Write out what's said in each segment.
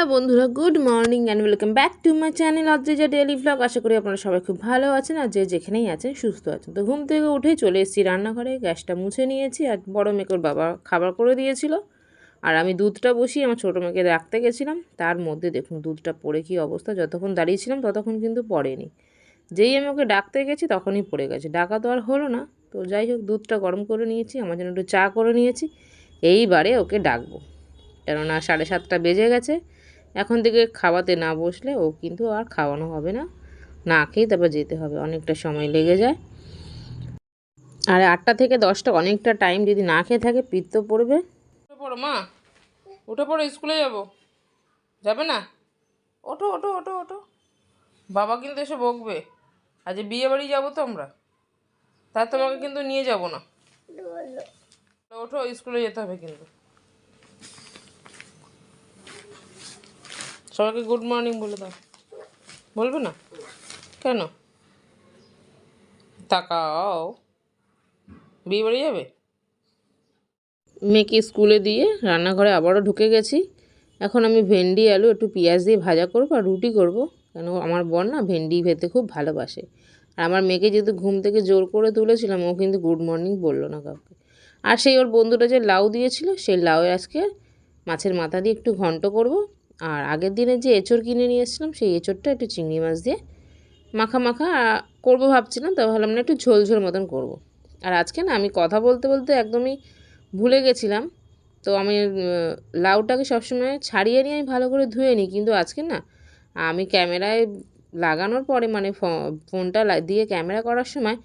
Hello বন্ধুরা good morning and welcome back to my channel Adrija daily vlog আশা করি আপনারা সবাই খুব ভালো আছেন আর যে যেখানেই আছেন, সুস্থ আছেন। তো ঘুম থেকে উঠেই চলে এসেছি রান্নাঘরে, গ্যাসটা মুছে নিয়েছি আর বড় মেয়েকে ওর বাবা খাবার করে দিয়েছিল। আর আমি দুধটা বসিয়ে আমার ছোটো মেয়েকে রাখতে গেছিলাম। তার মধ্যে দেখুন দুধটা পড়ে কী অবস্থা, যতক্ষণ দাঁড়িয়েছিলাম ততক্ষণ কিন্তু পড়েনি। যেই আমি ওকে ডাকতে গেছি তখনই পড়ে গেছে। ডাকা তো আর হলো না। তো যাই হোক, দুধটা গরম করে নিয়েছি, আমার জন্য একটু চা করে নিয়েছি। এইবারে ওকে ডাকবো। কেননা সাড়ে সাতটা বেজে গেছে। এখন থেকে খাওয়াতে না বসলে ও কিন্তু আর খাওয়ানো হবে না। না খেয়ে তারপর যেতে হবে অনেকটা সময় লেগে যায়। আর আটটা থেকে দশটা অনেকটা টাইম যদি না খেয়ে থাকে পিত্ত পড়বে। উঠে পড়ো মা। উঠে পড়ো স্কুলে যাব। যাবে না? ওঠো ওঠো ওঠো ওঠো। বাবা কিন্তু এসে বকবে। আজ বিয়ে বাড়ি যাব তো আমরা। তা তোমাকে কিন্তু নিয়ে যাব না। ওঠো স্কুলে যেতে হবে কিন্তু। সবাইকে গুড মর্নিং বলে দাও। বলবে না? কেন? তাকাও। বিয়ে বাড়ি যাবে? মেয়েকে স্কুলে দিয়ে রান্নাঘরে আবারও ঢুকে গেছি। এখন আমি ভেন্ডি, আলু, একটু পেঁয়াজ দিয়ে ভাজা করব আর রুটি করব। কেন আমার বর না ভেন্ডি খেতে খুব ভালোবাসে। আর আমার মেয়েকে যেহেতু ঘুম থেকে জোর করে তুলেছিলাম, ও কিন্তু গুড মর্নিং বলল না কাউকে। আর সেই ওর বন্ধুটা যে লাউ দিয়েছিল, সেই লাউয়ের আজকে মাছের মাথা দিয়ে একটু ঘন্ট করব। আর আগের দিনে যে এঁচড় কিনে নিয়ে এসেছিলাম, সেই এঁচড়টা একটু চিংড়ি মাছ দিয়ে মাখা মাখা করব ভাবছিলাম, তো ভাবলাম না একটু ঝোল ঝোল মতন করব। আর আজকে না আমি কথা বলতে বলতে একদমই ভুলে গেছিলাম, তো আমি লাউটাকে সবসময় ছাড়িয়ে নিয়ে আমি ভালো করে ধুয়ে নিই, কিন্তু আজকে না আমি ক্যামেরায় লাগানোর পরে মানে ফোনটা দিয়ে ক্যামেরা করার সময়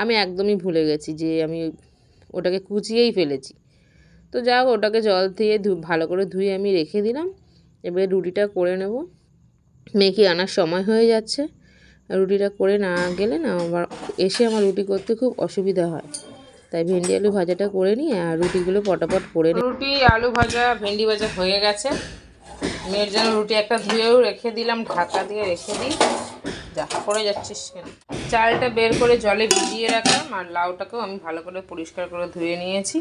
আমি একদমই ভুলে গেছি যে আমি ওটাকে কুচিয়েই ফেলেছি তো যা হোক, ওটাকে জল দিয়ে ধু, ভালো করে ধুয়ে আমি রেখে দিলাম এবারে রুটিটা করে নেব। মেয়েকে আনার সময় হয়ে যাচ্ছে। রুটিটা করে না গেলে না আবার এসে আমার রুটি করতে খুব অসুবিধা হয়। তাই ভেন্ডি আলু ভাজাটা করে নিই আর রুটিগুলো পটাপট করে নিই। রুটি, আলু ভাজা, ভেন্ডি ভাজা হয়ে গেছে। মেয়ের জন্য রুটি একটা ধুয়েও রেখে দিলাম, ঢাকা দিয়ে রেখে দিই। যা করে যাচ্ছিস কেন চালটা বের করে জলে ভিজিয়ে রাখলাম আর লাউটাকেও আমি ভালো করে পরিষ্কার করে ধুয়ে নিয়েছি।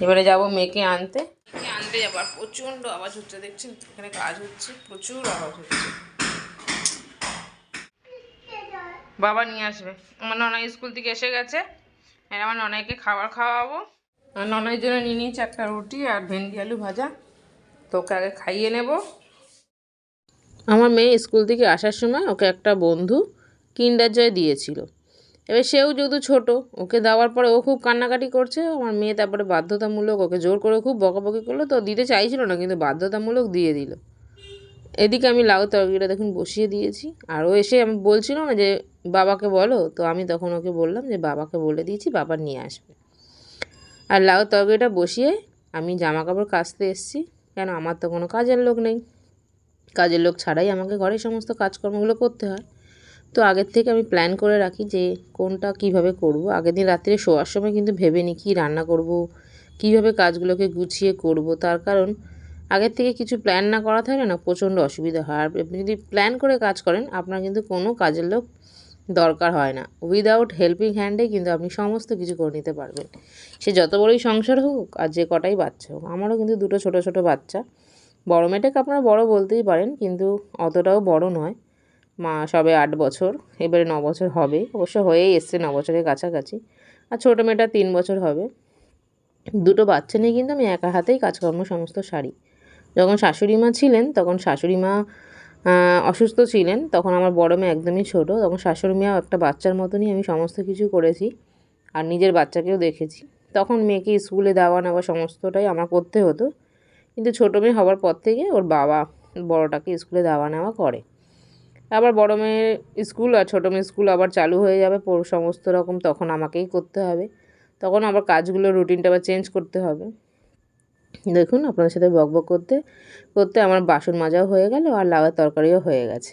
এবারে যাব মেয়েকে আনতে। যাব আর প্রচণ্ড আওয়াজ হচ্ছে, দেখছেন? এখানে কাজ হচ্ছে, প্রচুর আওয়াজ হচ্ছে। বাবা নিয়ে আসবে। আমার ননাই স্কুল থেকে এসে গেছে। আর আমার ননাইকে খাবার খাওয়াবো। আর ননাইয়ের জন্য নিয়ে নিয়েছি একটা রুটি আর ভেন্ডি আলু ভাজা। তো ওকে আগে খাইয়ে নেব। আমার মেয়ে স্কুল থেকে আসার সময় ওকে একটা বন্ধু কিন্ডার জয় দিয়েছিল। এবার সেও যেহেতু ছোট, ওকে দেওয়ার পরে ও খুব কান্নাকাটি করছে, আমার মেয়ে তারপরে বাধ্যতামূলক ওকে জোর করে খুব বকাবকি করল, তো দিতে চাইছিল না, কিন্তু বাধ্যতামূলক দিয়ে দিল। এদিকে আমি লাউ তরকারিটা দেখুন বসিয়ে দিয়েছি, আর ও এসে আমি বলছিল না যে, বাবাকে বলো? তো আমি তখন ওকে বললাম যে, বাবাকে বলে দিয়েছি, বাবা নিয়ে আসবে। আর লাউ তরকারিটা বসিয়ে আমি জামা কাপড় কাচতে এসেছি, কেন আমার তো কোনো কাজের লোক নেই। কাজের লোক ছাড়াই আমাকে ঘরে সমস্ত কাজকর্মগুলো করতে হয়। তো আগের থেকে আমি প্ল্যান করে রাখি যে কোনটা কীভাবে করব। আগের দিন রাত্রে শোয়ার সময় কিন্তু ভেবে নিই কী রান্না করব, কীভাবে কাজগুলোকে গুছিয়ে করব। তার কারণ আগের থেকে কিছু প্ল্যান না করা থাকলে না প্রচণ্ড অসুবিধা হয়। আর আপনি যদি প্ল্যান করে কাজ করেন, আপনার কিন্তু কোনো কাজের লোক দরকার হয় না। উইদাউট হেল্পিং হ্যান্ডে কিন্তু আপনি সমস্ত কিছু করে নিতে পারবেন। সে যত বড়ই সংসার হোক আর যে কটাই বাচ্চা হোক, আমারও কিন্তু দুটো ছোট ছোট বাচ্চা। বড় মেয়েটাকে আপনারা বড় বলতেই পারেন, কিন্তু অতটাও বড় নয়। মা সবে আট বছর, এবারে ন বছর হবে, অবশ্য হয়েই এসছে ন বছরের কাছাকাছি। আর ছোটো মেয়েটা তিন বছর হবে। দুটো বাচ্চা নিয়ে কিন্তু আমি একা হাতেই কাজকর্ম সমস্ত সারি। যখন শাশুড়ি মা ছিলেন, তখন শাশুড়ি মা অসুস্থ ছিলেন, তখন আমার বড় মেয়ে একদমই ছোট, তখন শাশুড়ি মা একটা বাচ্চার মতনই আমি সমস্ত কিছু করেছি, আর নিজের বাচ্চাকেও দেখেছি। তখন মেয়েকে স্কুলে দেওয়া নেওয়া সমস্তটাই আমার করতে হতো। কিন্তু ছোটো মেয়ে হওয়ার পর থেকে ওর বাবা বড়টাকে স্কুলে দেওয়া নেওয়া করে। আবার বড় মেয়ের স্কুল আর ছোটো মেয়ের স্কুল আবার চালু হয়ে যাবে সমস্ত রকম তখন আমাকেই করতে হবে। তখন আবার কাজগুলো রুটিনটা আবার চেঞ্জ করতে হবে। দেখুন, আপনাদের সাথে বক বক করতে করতে আমার বাসন মাজাও হয়ে গেল আর লাউয়ের তরকারিও হয়ে গেছে।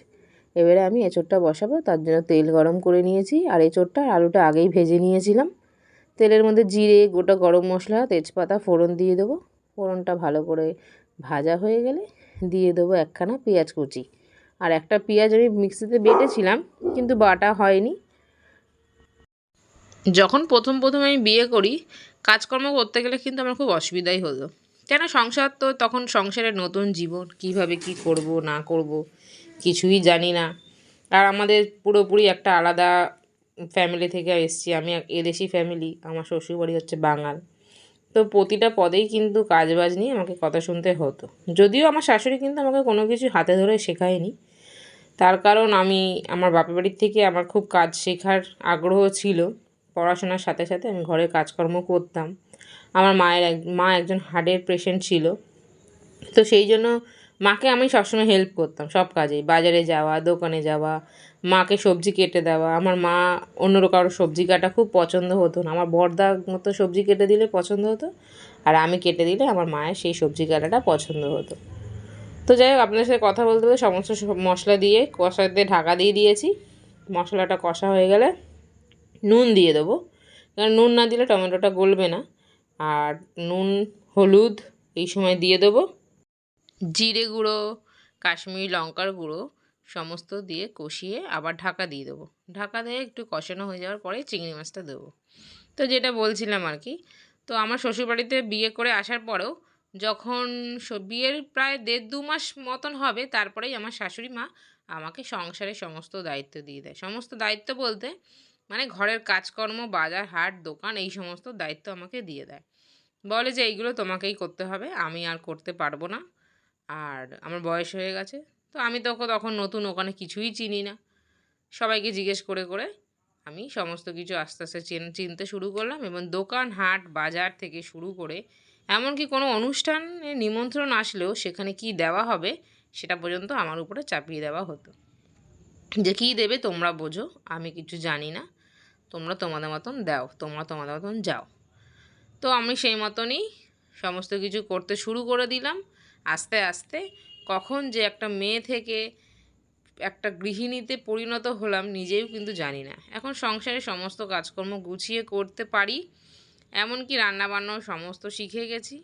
এবারে আমি এঁচোড়টা বসাবো, তার জন্য তেল গরম করে নিয়েছি। আর এঁচোড়টা আলুটা আগেই ভেজে নিয়েছিলাম। তেলের মধ্যে জিরে, গোটা গরম মশলা, তেজপাতা, ফোড়ন দিয়ে দেবো। ফোড়নটা ভালো করে ভাজা হয়ে গেলে দিয়ে দেবো একখানা পেঁয়াজ কুচি। আর একটা পেঁয়াজ আমি মিক্সিতে বেটেছিলাম, কিন্তু বাটা হয়নি। যখন প্রথম প্রথম আমি বিয়ে করি, কাজকর্ম করতে গেলে কিন্তু আমার খুব অসুবিধাই হলো। কেন সংসার তো তখন সংসারের নতুন জীবন, কীভাবে কি করব, না করব, কিছুই জানি না। আর আমাদের পুরোপুরি একটা আলাদা ফ্যামিলি থেকে এসেছি, আমি এদেশি ফ্যামিলি আমার শ্বশুরবাড়ি হচ্ছে বাঙাল। তো প্রতিটা পদেই কিন্তু কাজবাজ নিয়ে আমাকে কথা শুনতে হতো। যদিও আমার শাশুড়ি কিন্তু আমাকে কোনো কিছু হাতে ধরে শেখায়নি। তার কারণ আমি আমার বাপের বাড়ির থেকে আমার খুব কাজ শেখার আগ্রহ ছিল। পড়াশোনার সাথে সাথে আমি ঘরে কাজকর্ম করতাম। আমার মায়ের এক, মা একজন হার্টের পেশেন্ট ছিল। তো সেই জন্য মাকে আমি সবসময় হেল্প করতাম, সব কাজেই। বাজারে যাওয়া, দোকানে যাওয়া, মাকে সবজি কেটে দেওয়া। আমার মা অন্য কারোর সবজি কাটা খুব পছন্দ হতো না। আমার বর্দা মতো সবজি কেটে দিলে পছন্দ হতো, আর আমি কেটে দিলে আমার মায়ের সেই সবজি কাটাটা পছন্দ হতো। তো যাই হোক, আপনাদের সাথে কথা বলতে বলতে সমস্ত মশলা দিয়ে কষাতে ঢাকা দিয়ে দিয়েছি। মশলাটা কষা হয়ে গেলে নুন দিয়ে দেবো। কারণ নুন না দিলে টমেটোটা গলবে না। আর নুন, হলুদ এই সময় দিয়ে দেবো। জিরে গুঁড়ো, কাশ্মীরি লঙ্কার গুঁড়ো, সমস্ত দিয়ে কষিয়ে আবার ঢাকা দিয়ে দেবো। ঢাকা দিয়ে একটু কষানো হয়ে যাওয়ার পরে চিংড়ি মাছটা দেবো। তো যেটা বলছিলাম আর কি, তো আমার শ্বশুরবাড়িতে বিয়ে করে আসার পরেও যখন বিয়ের প্রায় দেড় দু মাস মতন হবে, তারপরেই আমার শাশুড়ি মা আমাকে সংসারের সমস্ত দায়িত্ব দিয়ে দেয়। সমস্ত দায়িত্ব বলতে মানে ঘরের কাজকর্ম, বাজার, হাট, দোকান, এই সমস্ত দায়িত্ব আমাকে দিয়ে দেয়। বলে যে এইগুলো তোমাকেই করতে হবে, আমি আর করতে পারব না। আর আমার বয়স হয়ে গেছে, তো আমি তো তখন নতুন ওখানে কিছুই চিনি না। সবাইকে জিজ্ঞেস করে করে আমি সমস্ত কিছু আস্তে আস্তে চেন- চিনতে শুরু করলাম এবং দোকান, হাট, বাজার থেকে শুরু করে এমনকি কোনো অনুষ্ঠানে নিমন্ত্রণ আসলেও সেখানে কি দেওয়া হবে সেটা পর্যন্ত আমার উপরে চাপিয়ে দেওয়া হতো। যে কী দেবে তোমরা বোঝো, আমি কিছু জানি না। তোমরা তোমাদের মতন দাও, তোমরা তোমাদের মতন যাও। তো আমি সেই মতনই সমস্ত কিছু করতে শুরু করে দিলাম। আস্তে আস্তে কখন যে একটা মেয়ে থেকে একটা গৃহিণীতে পরিণত হলাম নিজেও কিন্তু জানি না। এখন সংসারে সমস্ত কাজকর্ম গুছিয়ে করতে পারি, এমনকি রান্নাবান্নাও সমস্ত শিখে গেছি,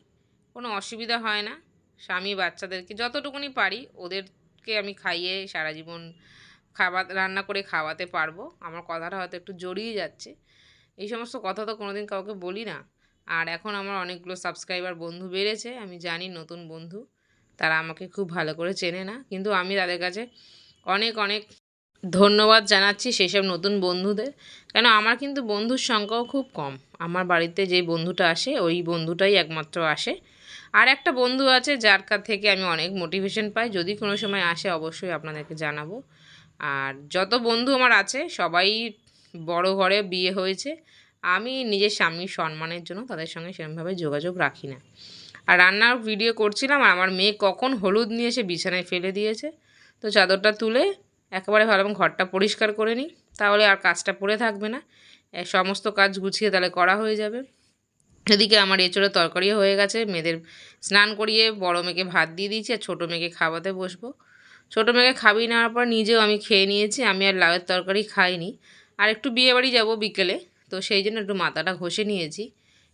কোনো অসুবিধা হয় না। স্বামী বাচ্চাদেরকে যতটুকুনি পারি ওদেরকে আমি খাইয়ে সারা জীবন খাবার রান্না করে খাওয়াতে পারব। আমার কথাটা হয়তো একটু জড়িয়ে যাচ্ছে। এই সমস্ত কথা তো কোনোদিন কাউকে বলি না। আর এখন আমার অনেকগুলো সাবস্ক্রাইবার বন্ধু বেড়েছে, আমি জানি নতুন বন্ধু, তারা আমাকে খুব ভালো করে চেনে না, কিন্তু আমি তাদের কাছে অনেক অনেক ধন্যবাদ জানাচ্ছি সেসব নতুন বন্ধুদের, কেন আমার কিন্তু বন্ধুর সংখ্যাও খুব কম, আমার বাড়িতে যে বন্ধুটা আসে, ওই বন্ধুটাই একমাত্র আসে, আর একটা বন্ধু আছে যার কাছ থেকে আমি অনেক মোটিভেশন পাই, যদি কোনো সময় আসে অবশ্যই আপনাদেরকে জানাব, আর যত বন্ধু আমার আছে, সবাই বড় ঘরে বিয়ে হয়েছে আমি নিজের স্বামীর সম্মানের জন্য তাদের সঙ্গে সেরকমভাবে যোগাযোগ রাখি না। আর রান্নার ভিডিও করছিলাম আর আমার মেয়ে কখন হলুদ নিয়ে এসে বিছানায় ফেলে দিয়েছে। তো চাদরটা তুলে একেবারে ভাবলাম ঘরটা পরিষ্কার করে নিই। তাহলে আর কাজটা পড়ে থাকবে না। সমস্ত কাজ গুছিয়ে তাহলে করা হয়ে যাবে। এদিকে আমার এঁচড়ের তরকারিও হয়ে গেছে। মেয়েদের স্নান করিয়ে বড় মেয়েকে ভাত দিয়ে দিয়েছি আর ছোটো মেয়েকে খাওয়াতে বসবো। ছোটো মেয়েকে খাবি নেওয়ার পর নিজেও আমি খেয়ে নিয়েছি। আমি আর লাউয়ের তরকারি খাইনি। আর একটু বিয়ে বাড়ি যাব বিকেলে। তো সেই জন্য একটু মাথাটা ঘষে নিয়েছি।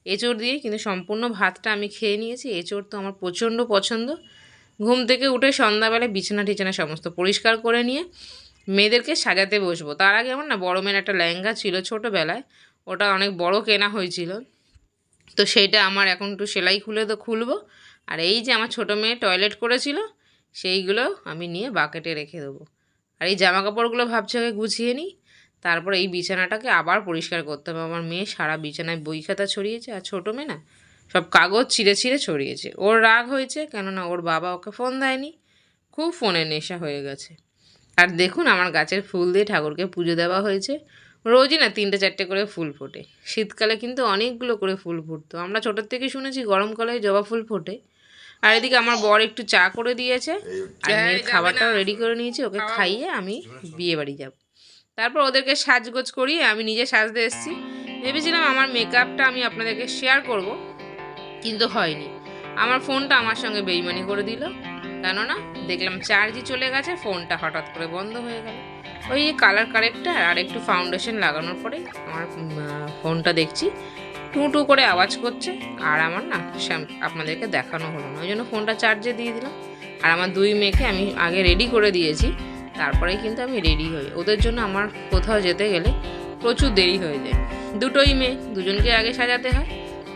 এঁচড় দিয়ে কিন্তু সম্পূর্ণ ভাতটা আমি খেয়ে নিয়েছি। এঁচড় তো আমার প্রচণ্ড পছন্দ। ঘুম থেকে উঠে সন্ধ্যাবেলায় বিছানা টিছানা সমস্ত পরিষ্কার করে নিয়ে মেয়েদেরকে সাজাতে বসবো। তার আগে আমার না বড় মেয়ের একটা লেহেঙ্গা ছিল ছোটোবেলায়। ওটা অনেক বড় কেনা হয়েছিল। তো সেইটা আমার এখন একটু সেলাই খুলে তো খুলবো। আর এই যে আমার ছোটো মেয়ে টয়লেট করেছিল, সেইগুলো আমি নিয়ে বাকেটে রেখে দেবো। আর এই জামা কাপড়গুলো ভাবছি আগে গুছিয়ে নিই। তারপর এই বিছানাটাকে আবার পরিষ্কার করতে হবে। আমার মেয়ে সারা বিছানায় বই খাতা ছড়িয়েছে আর ছোটো মেয়ে না সব কাগজ ছিঁড়ে ছিঁড়ে ছড়িয়েছে। ওর রাগ হয়েছে কেননা ওর বাবা ওকে ফোন দেয়নি। খুব ফোনের নেশা হয়ে গেছে। আর দেখুন আমার গাছের ফুল দিয়ে ঠাকুরকে পুজো দেওয়া হয়েছে। রোজই না তিনটে চারটে করে ফুল ফোটে। শীতকালে কিন্তু অনেকগুলো করে ফুল ফুটতো। আমরা ছোটোর থেকে শুনেছি গরমকালে জবা ফুল ফোটে। আর এদিকে আমার বর একটু চা করে দিয়েছে। আর খাবারটাও রেডি করে নিয়েছি। ওকে খাইয়ে আমি বিয়ে বাড়ি যাব। তারপর ওদেরকে সাজগোজ করিয়ে আমি নিজে সাজতে এসেছি। ভেবেছিলাম আমার মেকআপটা আমি আপনাদেরকে শেয়ার করব, কিন্তু হয়নি। আমার ফোনটা আমার সঙ্গে বেইমানি করে দিল। কেননা দেখলাম চার্জই চলে গেছে, ফোনটা হঠাৎ করে বন্ধ হয়ে গেল। ওই কালার কারেক্টার আর একটু ফাউন্ডেশন লাগানোর পরে আমার ফোনটা দেখছি, টু টু করে আওয়াজ করছে, আর আমার না আপনাদেরকে দেখানো হলো না। ওই জন্য ফোনটা চার্জে দিয়ে দিলাম। আর আমার দুই মেয়েকে আমি আগে রেডি করে দিয়েছি। তারপরেই কিন্তু আমি রেডি হই। ওদের জন্য আমার কোথাও যেতে গেলে প্রচুর দেরি হয়ে যায়। দুটোই মেয়ে দুজনকে আগে সাজাতে হয়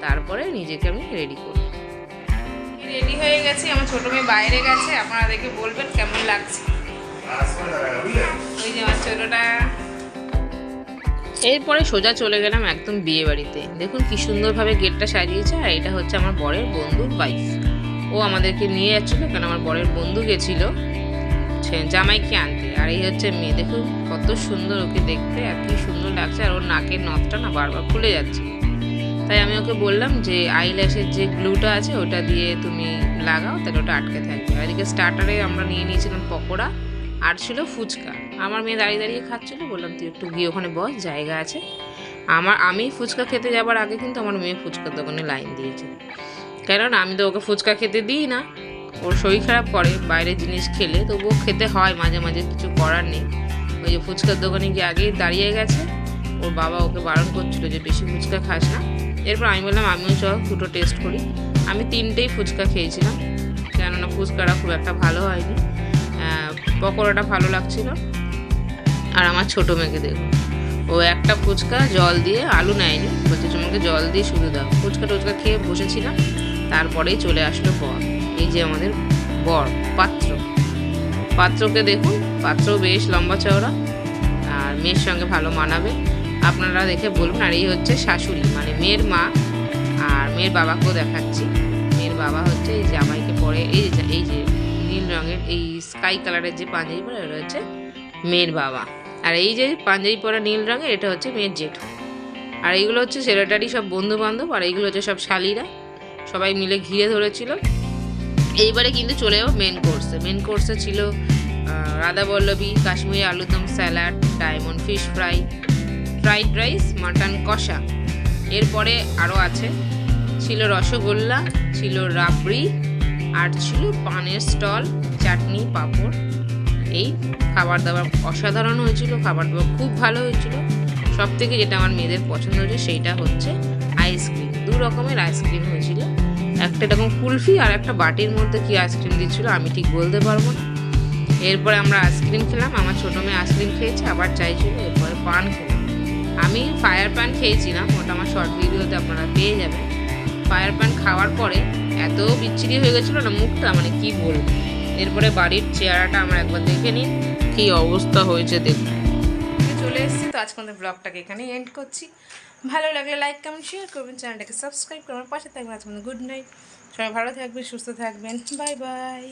তারপরে নিজেকে আমি রেডি করি। রেডি হয়ে গেছি আমার ছোট মেয়ে বাইরে গেছে আপনারা দেখে বলবেন কেমন লাগছে। ওই যে আমার ছোটটা। এরপরে সোজা চলে গেলাম একদম বিয়ে বাড়িতে। দেখুন কি সুন্দরভাবে গেটটা সাজিয়েছে আর এটা হচ্ছে আমার বরের বন্ধুর ওয়াইফ ও আমাদেরকে নিয়ে যাচ্ছিল কারণ আমার বরের বন্ধু গেছিল। জামাইকে আনতে। আর এই হচ্ছে মেয়ে। দেখুন, কত সুন্দর ওকে দেখতে, আর কি সুন্দর লাগছে, আর ওর নাকের নথটা না বারবার খুলে যাচ্ছে। তাই আমি ওকে বললাম যে আইল্যাশের যে গ্লুটা আছে, ওটা দিয়ে তুমি লাগাও, তাহলে ওটা আটকে থাকবে। আর এদিকে স্টার্টারে আমরা নিয়ে নিয়েছিলাম পকোড়া, আর ছিল ফুচকা। আমার মেয়ে দাঁড়িয়ে দাঁড়িয়ে খাচ্ছিলো, বললাম, তুই একটু গিয়ে ওখানে বস, জায়গা আছে। আমার, আমি ফুচকা খেতে যাবার আগে কিন্তু আমার মেয়ে ফুচকার দোকানে লাইন দিয়েছে কারণ আমি তো ওকে ফুচকা খেতে দিই না। ওর শরীর খারাপ করে বাইরে জিনিস খেলে, তবুও খেতে হয় মাঝে মাঝে, কিছু করার নেই। ওই যে ফুচকার দোকানে গিয়ে আগেই দাঁড়িয়ে গেছে। ওর বাবা ওকে বারণ করছিল যে, বেশি ফুচকা খাস না। এরপর আমি বললাম, আমিও চ দুটো টেস্ট করি। আমি তিনটেই ফুচকা খেয়েছিলাম, কেননা ফুচকাটা খুব একটা ভালো হয়নি। পকোড়াটা ভালো লাগছিল। আর আমার ছোটো মেয়েকে দেখুন ও একটা ফুচকা জল দিয়ে আলু নেয়নি, বলছে, তোমাকে জল দিয়ে শুধু দাও। ফুচকা টুচকা খেয়ে বসেছিলাম, তারপরেই চলে আসলো বর এই যে আমাদের বর, পাত্র। পাত্রকে দেখুন, পাত্র বেশ লম্বা চওড়া, আর মেয়ের সঙ্গে ভালো মানাবে। আপনারা দেখে বলুন, আর এই হচ্ছে শাশুড়ি মানে মেয়ের মা আর মেয়ের বাবাকেও দেখাচ্ছি। মেয়ের বাবা হচ্ছে এই জামাইকে পরে, এই যে এই যে নীল রঙের, এই স্কাই কালারের যে পাঞ্জাবি পরে ওটা হচ্ছে মেয়ের বাবা। আর এই যে পাঞ্জাবি পরা নীল রঙের, এটা হচ্ছে মেয়ের জেঠু। আর এইগুলো হচ্ছে ছেলেটারই সব বন্ধু বান্ধব আর এইগুলো হচ্ছে সব শালিরা। সবাই মিলে ঘিরে ধরেছিল। এইবারে কিন্তু চলে যাব মেন কোর্সে মেন কোর্সে ছিল Radhaballavi, Kashmiri aloo dum salad diamond fish fry fried rice mutton কষা। এরপরে আরও আছে, ছিল রসগোল্লা, ছিল রাবড়ি, আর ছিল পানের স্টল, চাটনি, পাঁপড়। এই খাবার দাবার অসাধারণ হয়েছিল খাবার দাবার খুব ভালো হয়েছিল। সব থেকে যেটা আমার মেয়েদের পছন্দ হয়েছে, সেইটা হচ্ছে আইসক্রিম দু রকমের আইসক্রিম হয়েছিল। একটা এরকম কুলফি আর একটা বাটির মধ্যে কি আইসক্রিম দিচ্ছিল, আমি ঠিক বলতে পারব না। এরপরে আমরা আইসক্রিম খেলাম, আমার ছোটো মেয়ে আইসক্রিম খেয়েছে, আবার চাইছিল, এরপরে পান খেলাম। আমি ফায়ার প্যান খেয়েছিলাম, ওটা আমার শর্ট ভিডিওতে আপনারা পেয়ে যাবেন। ফায়ার প্যান খাওয়ার পরে এত বিচ্ছিরি হয়ে গেছিল না মুখটা মানে কি বলব। এরপরে বাড়ির চেহারাটা আমরা একবার দেখে নিই, কি অবস্থা হয়েছে দেখুন। চলে এসেছি, তো আজকে আমাদের ব্লগটাকে এখানেই এন্ড করছি। ভালো লাগলে লাইক কমেন্ট শেয়ার করবেন, চ্যানেলটাকে সাবস্ক্রাইব করবেন, পাশে থাকবেন, আজকে গুড নাইট সবাই ভালো থাকবেন, সুস্থ থাকবেন। Bye bye